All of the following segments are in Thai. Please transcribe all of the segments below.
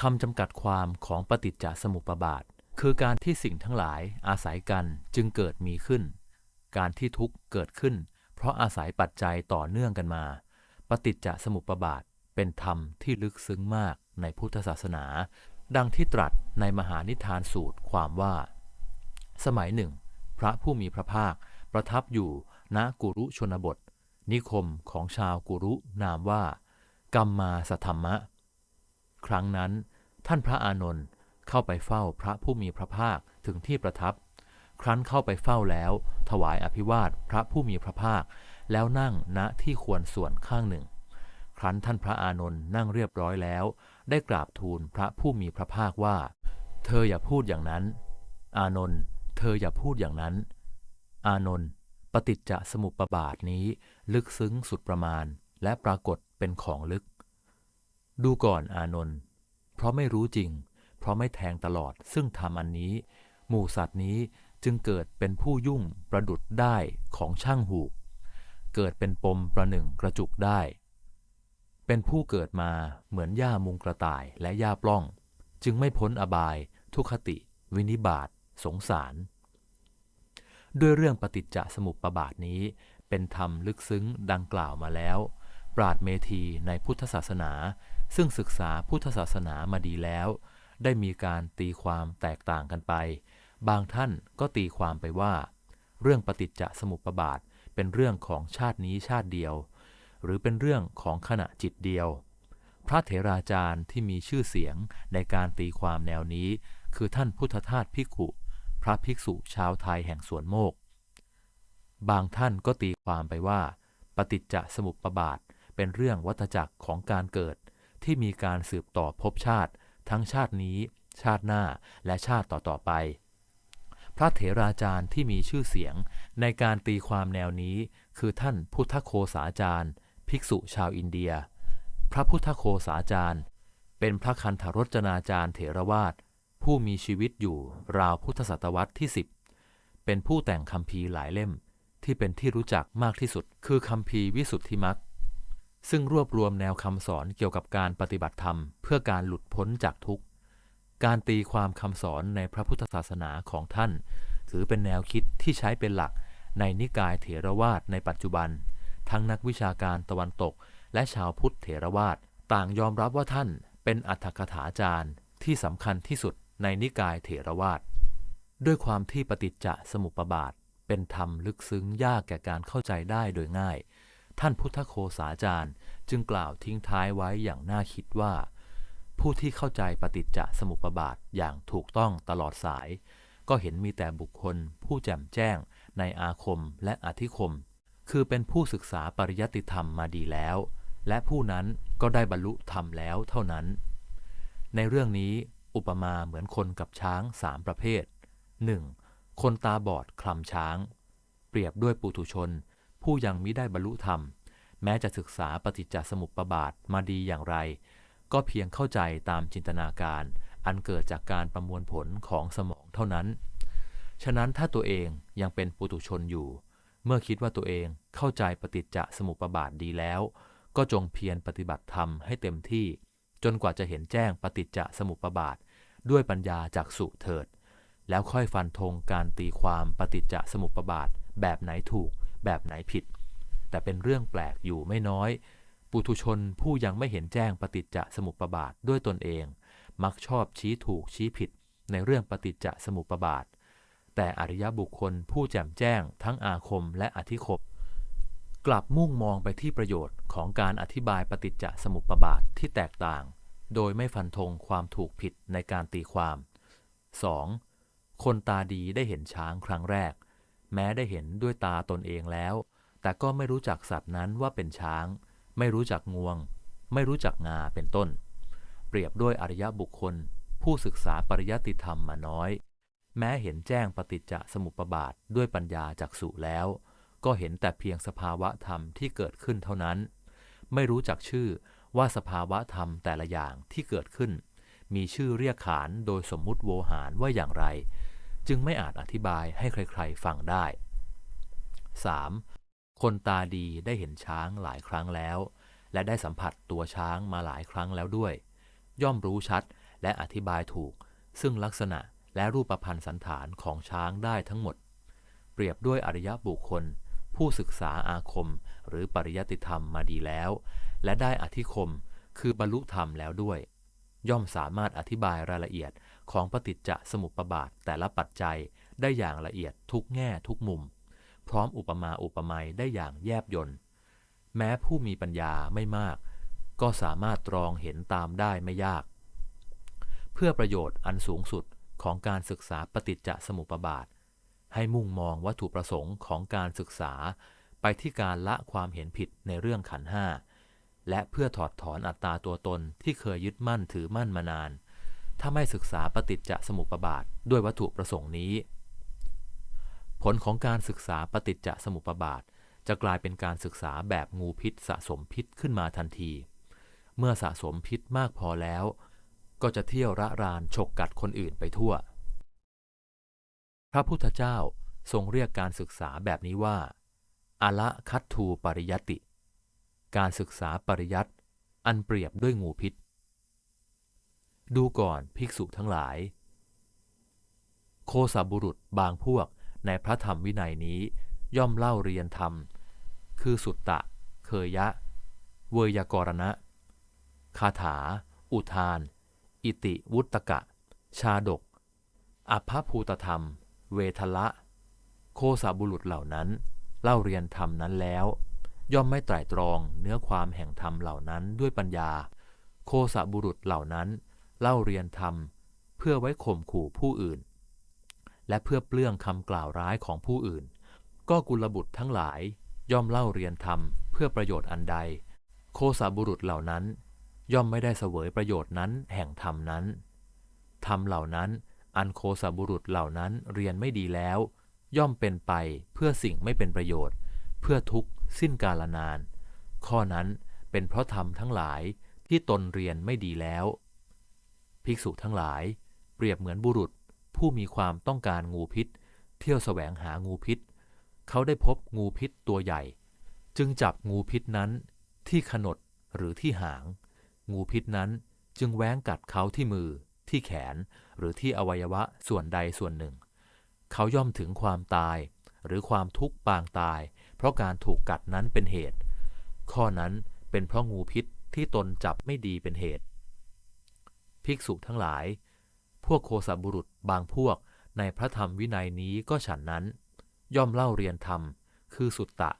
คำจำกัดความของปฏิจจสมุปบาท คือการที่สิ่งทั้งหลายอาศัยกันจึงเกิดมีขึ้น การที่ทุกข์เกิดขึ้น เพราะอาศัยปัจจัยต่อเนื่องกันมา ปฏิจจสมุปบาทเป็นธรรมที่ลึกซึ้งมากในพุทธศาสนา ดังที่ตรัสในมหานิทานสูตรความว่า สมัยหนึ่ง พระผู้มีพระภาค ประทับอยู่ณกุรุชนบท นิคมของชาวกุรุนามว่า กัมมาสธรรมะ ครั้งนั้นท่านพระอานนท์เข้าไปเฝ้าพระผู้มีพระภาคถึงที่ประทับ ครั้นเข้าไปเฝ้าแล้ว ถวายอภิวาทพระผู้มีพระภาค แล้วนั่งณที่ควรส่วนข้างหนึ่ง ครั้นท่านพระอานนท์นั่งเรียบร้อยแล้ว ได้กราบทูลพระผู้มีพระภาคว่า เธออย่าพูดอย่างนั้น อานนท์เธออย่าพูดอย่างนั้น อานนท์ปฏิจจสมุปบาทนี้ลึกซึ้งสุดประมาณและปรากฏเป็นของลึก ดูก่อนอานนท์เพราะไม่รู้จริง เพราะไม่แทงตลอดซึ่งทำอันนี้ หมู่สัตว์นี้จึงเกิดเป็นผู้ยุ่งประดุดได้ของช่างหูก เกิดเป็นปมประหนึ่งกระจุกได้ เป็นผู้เกิดมาเหมือนหญ้ามุงกระต่ายและหญ้าปล้อง จึงไม่พ้นอบาย ทุกขติ วินิบาตสงสาร ด้วยเรื่องปฏิจจสมุปบาทนี้ เป็นธรรมลึกซึ้งดังกล่าวมาแล้ว ปราดเมธีในพุทธศาสนา ซึ่งศึกษาพุทธศาสนามาดีแล้ว ได้มีการตีความแตกต่างกันไป บางท่านก็ตีความไปว่า เรื่องปฏิจจสมุปบาทเป็นเรื่องของชาตินี้ชาติเดียว หรือเป็นเรื่องของขณะจิตเดียว พระเถราจารย์ที่มีชื่อเสียงในการตีความแนวนี้ คือท่านพุทธทาสภิกุพระภิกษุชาวไทยแห่งสวนโมก บางท่านก็ตีความไปว่า ปฏิจจสมุปบาทเป็นเรื่องวัฏจักรของการเกิด ที่มีการสืบต่อภพชาติ ทั้งชาตินี้ ชาติหน้าและชาติต่อๆไป พระเถราจารย์ที่มีชื่อเสียงในการตีความแนวนี้ คือท่านพุทธโคสาจารย์ ภิกษุชาวอินเดีย พระพุทธโคสาจารย์ เป็นพระคันธรจนาจารย์เถรวาทผู้มีชีวิตอยู่ราวพุทธศตวรรษที่ 10 เป็นผู้แต่งคำพีหลายเล่มที่เป็นที่รู้จักมากที่สุด คือคำพีวิสุทธิมัก ซึ่งรวบรวมแนวคำสอนเกี่ยวกับการปฏิบัติธรรม เพื่อการหลุดพ้นจากทุกข์ การตีความคำสอนในพระพุทธศาสนาของท่าน ถือเป็นแนวคิดที่ใช้เป็นหลักในนิกายเถรวาทในปัจจุบัน ทั้งนักวิชาการตะวันตก และชาวพุทธเถรวาทต่างยอมรับว่าท่านเป็นอัตถกถาจารย์ที่สำคัญที่สุดในนิกายเถรวาทด้วยความที่ปฏิจจสมุปบาทเป็นธรรมลึกซึ้งยากแก่การเข้าใจได้โดยง่าย ท่านพุทธโคสาจารย์จึงกล่าวทิ้งท้ายไว้อย่างน่าคิดว่า ผู้ที่เข้าใจปฏิจจสมุปบาทอย่างถูกต้องตลอดสาย ก็เห็นมีแต่บุคคล ผู้แจ่มแจ้ง ในอาคมและอธิคม คือเป็นผู้ศึกษาปริยัติธรรมมาดีแล้ว และผู้นั้นก็ได้บรรลุธรรมแล้วเท่านั้น ในเรื่องนี้อุปมาเหมือนคนกับช้างสามประเภท 1. คนตาบอดคลำช้าง เปรียบด้วยปุถุชน ผู้ยังมิได้บรรลุธรรม แม้จะศึกษาปฏิจจสมุปบาทมาดีอย่างไร ก็เพียงเข้าใจตามจินตนาการ อันเกิดจากการประมวลผลของสมองเท่านั้น ฉะนั้นถ้าตัวเองยังเป็นปุถุชนอยู่ เมื่อคิดว่าตัวเองเข้าใจปฏิจจสมุปบาทดีแล้ว ก็จงเพียรปฏิบัติธรรมให้เต็มที่ จนกว่าจะเห็นแจ้งปฏิจจสมุปบาทด้วยปัญญาจากสุเถิด แล้วค่อยฟันธงการตีความปฏิจจสมุปบาทแบบไหนถูก แบบไหนผิด แต่เป็นเรื่องแปลกอยู่ไม่น้อย ปุถุชนผู้ยังไม่เห็นแจ้งปฏิจจสมุปบาทด้วยตนเอง มักชอบชี้ถูกชี้ผิด ในเรื่องปฏิจจสมุปบาท แต่อริยบุคคลผู้แจ่มแจ้งทั้งอาคมและอธิคมกลับมุ่งมองไปที่ประโยชน์ของการอธิบายปฏิจจสมุปบาทที่แตกต่าง โดยไม่ฟันธงความถูกผิดในการตีความ 2. คนตาดีได้เห็นช้างครั้งแรก แม้ได้เห็นด้วยตาตนเองแล้ว แต่ก็ไม่รู้จักสัตว์นั้นว่าเป็นช้าง ไม่รู้จักงวง ไม่รู้จักงาเป็นต้น เปรียบด้วยอริยบุคคล ผู้ศึกษาปริยัติธรรมมาน้อย แม้เห็นแจ้งปฏิจจสมุปบาทด้วยปัญญาจากสุแล้ว ก็เห็นแต่เพียงสภาวะธรรมที่เกิดขึ้นเท่านั้น ไม่รู้จักชื่อว่าสภาวะธรรมแต่ละอย่างที่เกิดขึ้น มีชื่อเรียกขานโดยสมมุติโวหารว่าอย่างไร จึงไม่อาจอธิบายให้ใครๆฟังได้ 3. คนตาดีได้เห็นช้างหลายครั้งแล้ว และได้สัมผัสตัวช้างมาหลายครั้งแล้วด้วย ย่อมรู้ชัดและอธิบายถูก ซึ่งลักษณะและรูปพันธ์สันฐานของช้างได้ทั้งหมด เปรียบด้วยอริยบุคคล ผู้ศึกษาอาคม หรือปริยัติธรรมมาดีแล้ว และได้อธิคม คือบรรลุธรรมแล้วด้วย ย่อมสามารถอธิบายรายละเอียดของปฏิจจสมุปบาทแต่ละปัจจัยได้อย่างละเอียดทุกแง่ทุกมุม พร้อมอุปมาอุปไมยได้อย่างแยบยลแม้ผู้มีปัญญาไม่มาก ก็สามารถตรองเห็นตามได้ไม่ยาก เพื่อประโยชน์อันสูงสุดของการศึกษาปฏิจจสมุปบาท ให้มุ่งมองวัตถุประสงค์ของการศึกษาไปที่การละความเห็นผิดในเรื่องขันห้า และเพื่อถอดถอนอัตตาตัวตนที่เคยยึดมั่นถือมั่นมานาน ถ้าไม่ศึกษาปฏิจจสมุปบาทด้วยวัตถุประสงค์นี้ ผลของการศึกษาปฏิจจสมุปบาท จะกลายเป็นการศึกษาแบบงูพิษสะสมพิษขึ้นมาทันที เมื่อสะสมพิษมากพอแล้ว ก็จะเที่ยวระรานฉกกัดคนอื่นไปทั่ว พระพุทธเจ้าทรงเรียกการศึกษาแบบนี้ว่า อละคัตทูปริยติ การศึกษาปริยัติอันเปรียบด้วยงูพิษ ดูก่อนภิกษุทั้งหลาย โคสบุรุษบางพวกในพระธรรมวินัยนี้ย่อมเล่าเรียนธรรม คือสุตตะ เคยะ เวยากรณะ คาถา อุทาน อิติวุตตกะ ชาดกอัพภูตธรรม เวทละ โคสบุรุษเหล่านั้น เล่าเรียนธรรมนั้นแล้ว ย่อมไม่ไตร่ตรองเนื้อความแห่งธรรมเหล่านั้นด้วยปัญญา โคสาบุรุษเหล่านั้น เล่าเรียนธรรม เพื่อไว้ข่มขู่ผู้อื่น และเพื่อเปลื้องคำกล่าวร้ายของผู้อื่น ก็กุลบุตรทั้งหลาย ย่อมเล่าเรียนธรรม เพื่อประโยชน์อันใด โคสาบุรุษเหล่านั้น ย่อมไม่ได้เสวยประโยชน์นั้นแห่งธรรมนั้นธรรมเหล่านั้นอันโคสาบุรุษเหล่านั้นเรียนไม่ดีแล้ว ย่อมเป็นไปเพื่อสิ่งไม่เป็นประโยชน์ เพื่อทุกข์สิ้นกาลนาน ข้อนั้นเป็นเพราะธรรมทั้งหลายที่ตนเรียนไม่ดีแล้ว ภิกษุทั้งหลาย เปรียบเหมือนบุรุษผู้มีความต้องการงูพิษ เที่ยวแสวงหางูพิษ เขาได้พบงูพิษตัวใหญ่ จึงจับงูพิษนั้นที่ขนดหรือที่หาง งูพิษนั้นจึงแว้งกัดเขาที่มือ ที่แขนหรือที่อวัยวะส่วนใดส่วนหนึ่ง เขาย่อมถึงความตายหรือความทุกข์ปางตาย เพราะการถูกกัดนั้นเป็นเหตุ ข้อนั้นเป็นเพราะงูพิษที่ตนจับไม่ดีเป็นเหตุ ภิกษุทั้งหลาย พวกโคสบุรุษบางพวกในพระธรรมวินัยนี้ก็ฉันนั้น ย่อมเล่าเรียนธรรม คือสุตตะ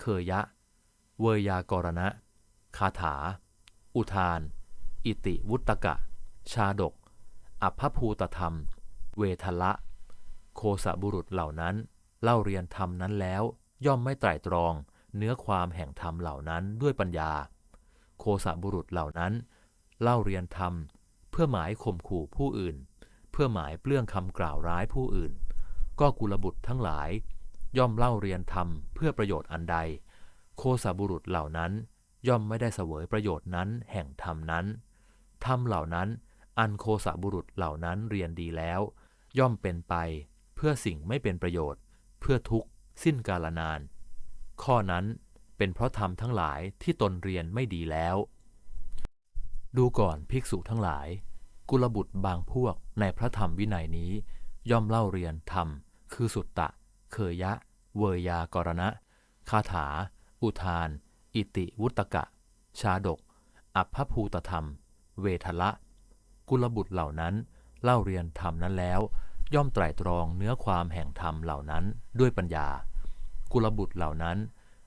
เคยะ เวยากรณะ คาถา อุทาน อิติวุตกะ ชาดก อัพพภูตธรรม เวทละ โคสบุรุษเหล่านั้น เล่าเรียนธรรมนั้นแล้ว ย่อมไม่ไตร่ตรองเนื้อความแห่งธรรมเหล่านั้นด้วยปัญญา โคสะบุรุษเหล่านั้น เล่าเรียนธรรม เพื่อหมายข่มขู่ผู้อื่น เพื่อหมายเปลื้องคำกล่าวร้ายผู้อื่น ก็กุลบุตรทั้งหลาย ย่อมเล่าเรียนธรรมเพื่อประโยชน์อันใด โคสะบุรุษเหล่านั้นย่อมไม่ได้เสวยประโยชน์นั้นแห่งธรรมนั้นธรรมเหล่านั้นอันโคสะบุรุษเหล่านั้นเรียนดีแล้ว ย่อมเป็นไปเพื่อสิ่งไม่เป็นประโยชน์ เพื่อทุกข์ สิ้นกาลนาน ข้อนั้นเป็นเพราะธรรมทั้งหลายที่ตนเรียนไม่ดีแล้ว ดูก่อนภิกษุทั้งหลาย กุลบุตรบางพวกในพระธรรมวินัยนี้ ย่อมเล่าเรียนธรรม คือสุตตะ เคยะ เวยากรณะ คาถา อุทาน อิติวุตกะ ชาดก อัพภูตธรรม เวทละ กุลบุตรเหล่านั้นเล่าเรียนธรรมนั้นแล้ว ย่อมไตรตรองเนื้อความแห่งธรรมเหล่านั้นด้วยปัญญา กุลบุตรเหล่านั้น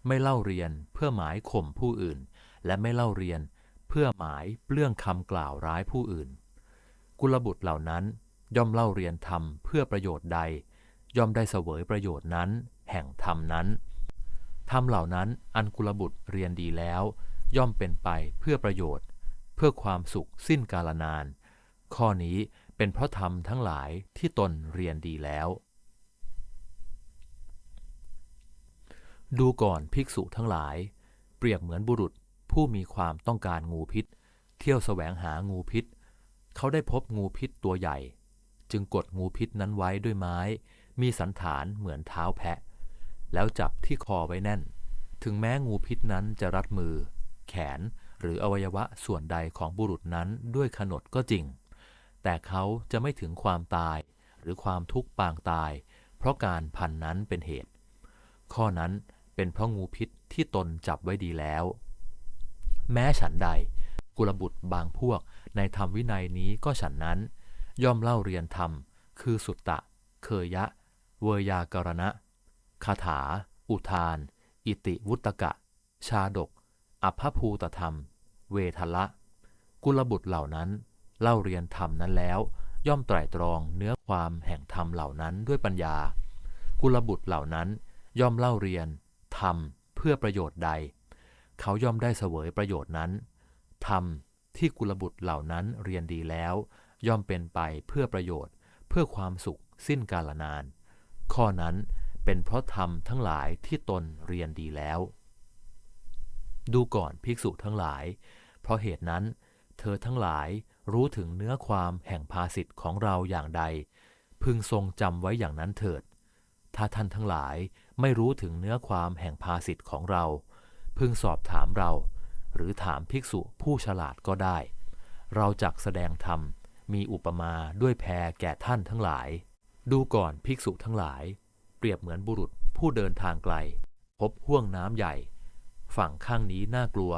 ไม่เล่าเรียนเพื่อหมายข่มผู้อื่น และไม่เล่าเรียนเพื่อหมายเปลื้องคำกล่าวร้ายผู้อื่น กุลบุตรเหล่านั้นย่อมเล่าเรียนธรรมเพื่อประโยชน์ใด ย่อมได้เสวยประโยชน์นั้น แห่งธรรมนั้นธรรมเหล่านั้นอันกุลบุตรเรียนดีแล้ว ย่อมเป็นไปเพื่อประโยชน์ เพื่อความสุขสิ้นกาลนาน ข้อนี้เป็นเพราะธรรมทั้งหลายที่ตนเรียนดีแล้ว ดูก่อนภิกษุทั้งหลาย เปรียบเหมือนบุรุษผู้มีความต้องการงูพิษ เที่ยวแสวงหางูพิษ เขาได้พบงูพิษตัวใหญ่ จึงกดงูพิษนั้นไว้ด้วยไม้ มีสันฐานเหมือนเท้าแพะ แล้วจับที่คอไว้แน่น ถึงแม้งูพิษนั้นจะรัดมือ แขนหรืออวัยวะส่วนใดของบุรุษนั้นด้วยขนดก็จริง แต่เขาจะไม่ถึงความตายหรือความทุกข์ปางตาย เพราะการพันนั้นเป็นเหตุ ข้อนั้น เป็นเพราะงูพิษที่ตนจับไว้ดีแล้ว แม้ฉันใด กุลบุตรบางพวกในธรรมวินัยนี้ก็ฉันนั้น ย่อมเล่าเรียนธรรม คือสุตตะ เคยะ เวยากรณะคาถา อุทาน อิติวุตกะ ชาดก อัพพภูตธรรม เวทละ กุลบุตรเหล่านั้น เล่าเรียนธรรมนั้นแล้ว ย่อมไตรตรองเนื้อความแห่งธรรมเหล่านั้นด้วยปัญญา กุลบุตรเหล่านั้นย่อมเล่าเรียน ธรรมเพื่อประโยชน์ใด เขาย่อมได้เสวยประโยชน์นั้นธรรมที่กุลบุตรเหล่านั้นเรียนดีแล้ว ย่อมเป็นไปเพื่อประโยชน์ เพื่อความสุขสิ้นกาลนาน ข้อนั้นเป็นเพราะธรรมทั้งหลายที่ตนเรียนดีแล้ว ดูก่อนภิกษุทั้งหลาย เพราะเหตุนั้น เธอทั้งหลายรู้ถึงเนื้อความแห่งภาสิทธิ์ของเราอย่างใด พึงทรงจำไว้อย่างนั้นเถิด ถ้าท่านทั้งหลาย ไม่รู้ถึงเนื้อความแห่งภาสิทธิ์ของเรา พึงสอบถามเรา หรือถามภิกษุผู้ฉลาดก็ได้ เราจักแสดงธรรม มีอุปมาด้วยแพรแก่ท่านทั้งหลาย ดูก่อนภิกษุทั้งหลาย เปรียบเหมือนบุรุษผู้เดินทางไกล พบห่วงน้ำใหญ่ ฝั่งข้างนี้น่ากลัว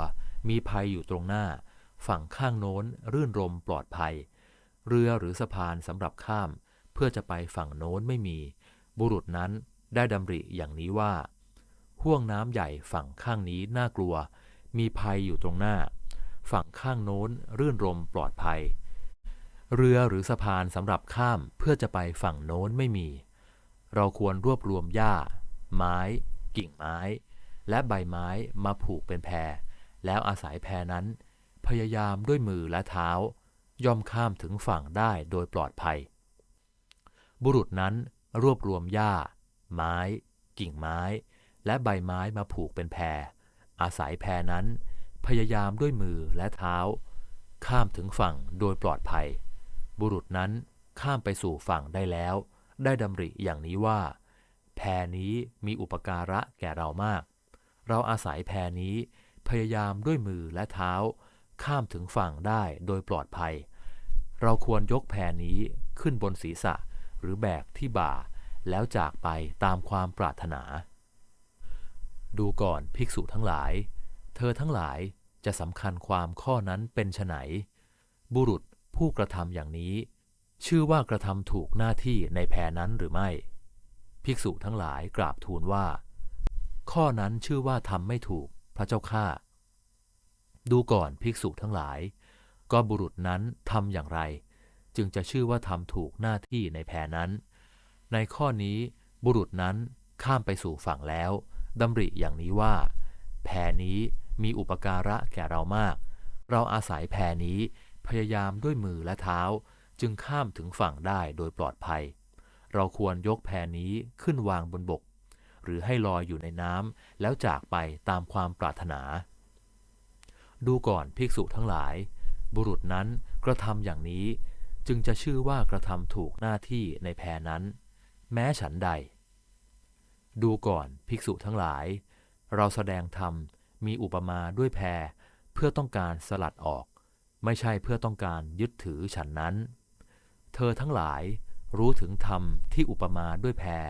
มีภัยอยู่ตรงหน้า ฝั่งข้างโน้นรื่นรมปลอดภัย เรือหรือสะพานสำหรับข้าม เพื่อจะไปฝั่งโน้นไม่มี บุรุษนั้น ได้ดำริอย่างนี้ว่าห่วงน้ำใหญ่ฝั่งข้างนี้น่ากลัว มีภัยอยู่ตรงหน้า ฝั่งข้างโน้นรื่นรมปลอดภัย เรือหรือสะพานสำหรับข้ามเพื่อจะไปฝั่งโน้นไม่มี เราควรรวบรวมหญ้า ไม้ กิ่งไม้ และใบไม้มาผูกเป็นแพรแล้วอาศัยแพรนั้น พยายามด้วยมือและเท้า ย่อมข้ามถึงฝั่งได้โดยปลอดภัย บุรุษนั้นรวบรวมหญ้า ไม้ กิ่งไม้ และใบไม้มาผูกเป็นแพร อาศัยแพรนั้น พยายามด้วยมือและเท้า ข้ามถึงฝั่งโดยปลอดภัย บุรุษนั้นข้ามไปสู่ฝั่งได้แล้ว ได้ดำริอย่างนี้ว่า แพรนี้มีอุปการะแก่เรามาก เราอาศัยแพรนี้ พยายามด้วยมือและเท้า ข้ามถึงฝั่งได้โดยปลอดภัย เราควรยกแพรนี้ขึ้นบนศีรษะหรือแบกที่บ่า แล้วจากไปตามความปรารถนา ดูก่อนภิกษุทั้งหลาย เธอทั้งหลายจะสำคัญความข้อนั้นเป็นไฉนบุรุษผู้กระทำอย่างนี้ ชื่อว่ากระทำถูกหน้าที่ในแพรนั้นหรือไม่ ภิกษุทั้งหลายกราบทูลว่า ข้อนั้นชื่อว่าทำไม่ถูกพระเจ้าข้าดูก่อนภิกษุทั้งหลาย ก็บุรุษนั้นทำอย่างไร จึงจะชื่อว่าทำถูกหน้าที่ในแพรนั้น ในข้อนี้บุรุษนั้นข้ามไปสู่ฝั่งแล้วดำริอย่างนี้ว่า แพนี้มีอุปการะแก่เรามาก เราอาศัยแพนี้พยายามด้วยมือและเท้า จึงข้ามถึงฝั่งได้โดยปลอดภัย เราควรยกแพนี้ขึ้นวางบนบก หรือให้ลอยอยู่ในน้ำแล้วจากไปตามความปรารถนา ดูก่อนภิกษุทั้งหลาย บุรุษนั้นกระทำอย่างนี้จึงจะชื่อว่ากระทำถูกหน้าที่ในแพนั้น แม้ฉันใด ดูก่อนภิกษุทั้งหลาย เราแสดงธรรมมีอุปมาด้วยแพรเพื่อต้องการสลัดออก ไม่ใช่เพื่อต้องการยึดถือฉันนั้น เธอทั้งหลายรู้ถึงธรรมที่อุปมาด้วยแพร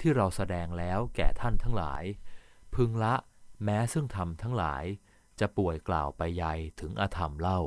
ที่เราแสดงแล้วแก่ท่านทั้งหลาย พึงละแม้ซึ่งธรรมทั้งหลายจะป่วยกล่าวไปใยถึงอธรรมเล่า